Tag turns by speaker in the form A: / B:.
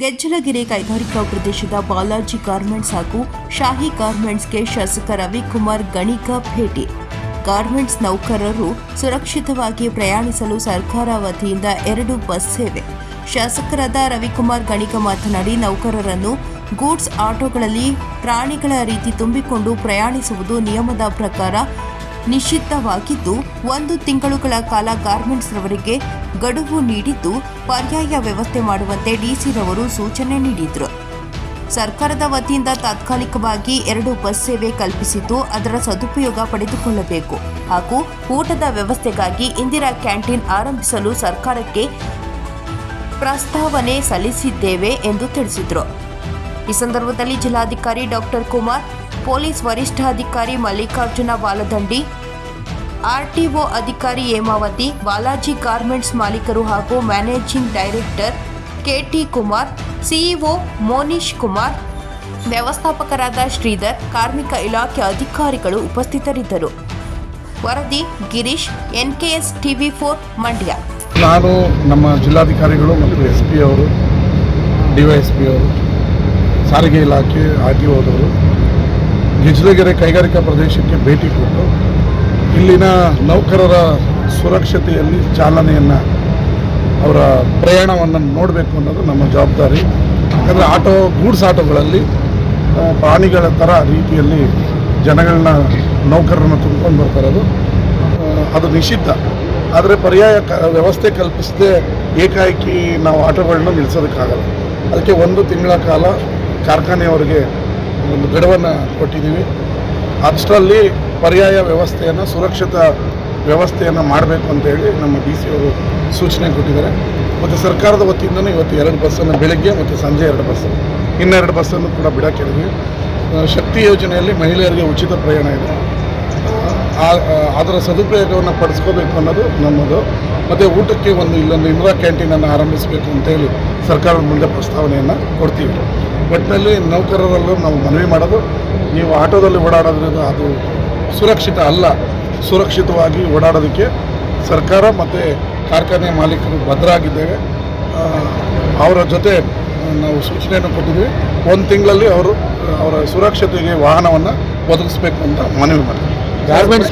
A: ಗೆಜ್ಜಲಗೆರೆ ಕೈಗಾರಿಕಾ ಪ್ರದೇಶದ ಬಾಲಾಜಿ ಗಾರ್ಮೆಂಟ್ಸ್ ಹಾಗೂ ಶಾಹಿ ಗಾರ್ಮೆಂಟ್ಸ್ಗೆ ಶಾಸಕ ರವಿಕುಮಾರ್ ಗಣಿಕ ಭೇಟಿ. ಗಾರ್ಮೆಂಟ್ಸ್ ನೌಕರರು ಸುರಕ್ಷಿತವಾಗಿ ಪ್ರಯಾಣಿಸಲು ಸರ್ಕಾರ ವತಿಯಿಂದ ಎರಡು ಬಸ್ ಸೇವೆ. ಶಾಸಕರಾದ ರವಿಕುಮಾರ್ ಗಣಿಕ ಮಾತನಾಡಿ, ನೌಕರರನ್ನು ಗೂಡ್ಸ್ ಆಟೋಗಳಲ್ಲಿ ಪ್ರಾಣಿಗಳ ರೀತಿ ತುಂಬಿಕೊಂಡು ಪ್ರಯಾಣಿಸುವುದು ನಿಯಮದ ಪ್ರಕಾರ ನಿಷಿದ್ಧವಾಗಿದ್ದು, ಒಂದು ತಿಂಗಳುಗಳ ಕಾಲ ಗಾರ್ಮೆಂಟ್ಸ್ ರವರಿಗೆ ಗಡುವು ನೀಡಿದ್ದು ಪರ್ಯಾಯ ವ್ಯವಸ್ಥೆ ಮಾಡುವಂತೆ ಡಿಸಿರವರು ಸೂಚನೆ ನೀಡಿದರು. ಸರ್ಕಾರದ ವತಿಯಿಂದ ತಾತ್ಕಾಲಿಕವಾಗಿ ಎರಡು ಬಸ್ ಸೇವೆ ಕಲ್ಪಿಸಿದ್ದು ಅದರ ಸದುಪಯೋಗ ಪಡೆದುಕೊಳ್ಳಬೇಕು. ಹಾಗೂ ಊಟದ ವ್ಯವಸ್ಥೆಗಾಗಿ ಇಂದಿರಾ ಕ್ಯಾಂಟೀನ್ ಆರಂಭಿಸಲು ಸರ್ಕಾರಕ್ಕೆ ಪ್ರಸ್ತಾವನೆ ಸಲ್ಲಿಸಿದ್ದೇವೆ ಎಂದು ತಿಳಿಸಿದರು. ಈ ಸಂದರ್ಭದಲ್ಲಿ ಜಿಲ್ಲಾಧಿಕಾರಿ ಡಾಕ್ಟರ್ ಕುಮಾರ್ ಪೊಲೀಸ್ ವರಿಷ್ಠಾಧಿಕಾರಿ ಮಲ್ಲಿಕಾರ್ಜುನ ಬಾಲದಂಡಿ, ಆರ್ಟಿಒ ಅಧಿಕಾರಿ ಹೇಮಾವತಿ, ಬಾಲಾಜಿ ಗಾರ್ಮೆಂಟ್ಸ್ ಮಾಲೀಕರು ಹಾಗೂ managing director K T Kumar, CEO Monish Kumar, ವ್ಯವಸ್ಥಾಪಕರಾದ Sridhar, ಕಾರ್ಮಿಕ ಇಲಾಖೆ ಅಧಿಕಾರಿಗಳು ಉಪಸ್ಥಿತರಿದ್ದರು. ವರದಿ Girish, NKS TV four, Mandya.
B: ನಾನು ನಮ್ಮ ಜಿಲ್ಲಾಧಿಕಾರಿಗಳು ಮತ್ತು ಎಸ್ ಪಿ ಅವರು ಡಿವೈಎಸ್ಪಿ ಅವರು ಸಾರಿಗೆ ಇಲಾಖೆ, ಆರ್ ಟಿ ಗಿಜ್ಲಗೆರೆ ಕೈಗಾರಿಕಾ ಪ್ರದೇಶಕ್ಕೆ ಭೇಟಿ ಕೊಟ್ಟು ಇಲ್ಲಿನ ನೌಕರರ ಸುರಕ್ಷತೆಯಲ್ಲಿ ಚಾಲನೆಯನ್ನು ಅವರ ಪ್ರಯಾಣವನ್ನು ನೋಡಬೇಕು ಅನ್ನೋದು ನಮ್ಮ ಜವಾಬ್ದಾರಿ. ಯಾಕಂದರೆ ಆಟೋ, ಗೂಡ್ಸ್ ಆಟೋಗಳಲ್ಲಿ ಪ್ರಾಣಿಗಳ ಥರ ರೀತಿಯಲ್ಲಿ ಜನಗಳನ್ನ, ನೌಕರರನ್ನ ತುಂಬ್ಕೊಂಡು ಬರ್ತಾರೆ ಅದು ಅದು ನಿಷಿದ್ಧ. ಆದರೆ ಪರ್ಯಾಯ ಕ, ವ್ಯವಸ್ಥೆ ಕಲ್ಪಿಸದೆ ಏಕಾಏಕಿ ನಾವು ಆಟೋಗಳನ್ನ ನಿಲ್ಲಿಸೋದಕ್ಕಾಗಲ್ಲ ಅದಕ್ಕೆ ಒಂದು ತಿಂಗಳ ಕಾಲ ಕಾರ್ಖಾನೆಯವರಿಗೆ ಒಂದು ಗಡುವನ್ನು ಕೊಟ್ಟಿದ್ದೀವಿ. ಅಷ್ಟರಲ್ಲಿ ಪರ್ಯಾಯ ವ್ಯವಸ್ಥೆಯನ್ನು, ಸುರಕ್ಷಿತ ವ್ಯವಸ್ಥೆಯನ್ನು ಮಾಡಬೇಕು ಅಂತೇಳಿ ನಮ್ಮ ಡಿ ಸಿ ಅವರು ಸೂಚನೆ ಕೊಟ್ಟಿದ್ದಾರೆ. ಮತ್ತು ಸರ್ಕಾರದ ವತಿಯಿಂದಲೂ ಇವತ್ತು ಎರಡು ಬಸ್ಸನ್ನು ಬೆಳಗ್ಗೆ ಮತ್ತು ಸಂಜೆ ಎರಡು ಬಸ್ಸು ಇನ್ನೆರಡು ಬಸ್ಸನ್ನು ಕೂಡ ಬಿಡಕ್ಕೆ ಹೇಳಿದ್ವಿ. ಶಕ್ತಿ ಯೋಜನೆಯಲ್ಲಿ ಮಹಿಳೆಯರಿಗೆ ಉಚಿತ ಪ್ರಯಾಣ ಇದೆ. ಅದರ ಸದುಪಯೋಗವನ್ನು ಪಡಿಸ್ಕೋಬೇಕು ಅನ್ನೋದು ನಮ್ಮದು. ಮತ್ತು ಊಟಕ್ಕೆ ಒಂದು ಇಲ್ಲೊಂದು ಇಂದಿರಾ ಕ್ಯಾಂಟೀನನ್ನು ಆರಂಭಿಸಬೇಕು ಅಂತೇಳಿ ಸರ್ಕಾರದ ಮುಂದೆ ಪ್ರಸ್ತಾವನೆಯನ್ನು ಕೊಡ್ತೀವಿ. ಒಟ್ಟಿನಲ್ಲಿ ನೌಕರರಲ್ಲೂ ನಾವು ಮನವಿ ಮಾಡೋದು, ನೀವು ಆಟೋದಲ್ಲಿ ಓಡಾಡೋದ್ರಿಂದ ಅದು ಸುರಕ್ಷಿತ ಅಲ್ಲ, ಸುರಕ್ಷಿತವಾಗಿ ಓಡಾಡೋದಕ್ಕೆ ಸರ್ಕಾರ ಮತ್ತು ಕಾರ್ಖಾನೆ ಮಾಲೀಕರು ಭದ್ರಾಗಿದ್ದೇವೆ. ಅವರ ಜೊತೆ ನಾವು ಸೂಚನೆಯನ್ನು ಕೊಟ್ಟಿದ್ದೀವಿ. ಒಂದು ತಿಂಗಳಲ್ಲಿ ಅವರು, ಅವರ ಸುರಕ್ಷತೆಗೆ ವಾಹನವನ್ನು ಒದಗಿಸ್ಬೇಕು ಅಂತ ಮನವಿ ಮಾಡ್ತೀವಿ
C: ಗಾರ್ಮೆಂಟ್ಸ್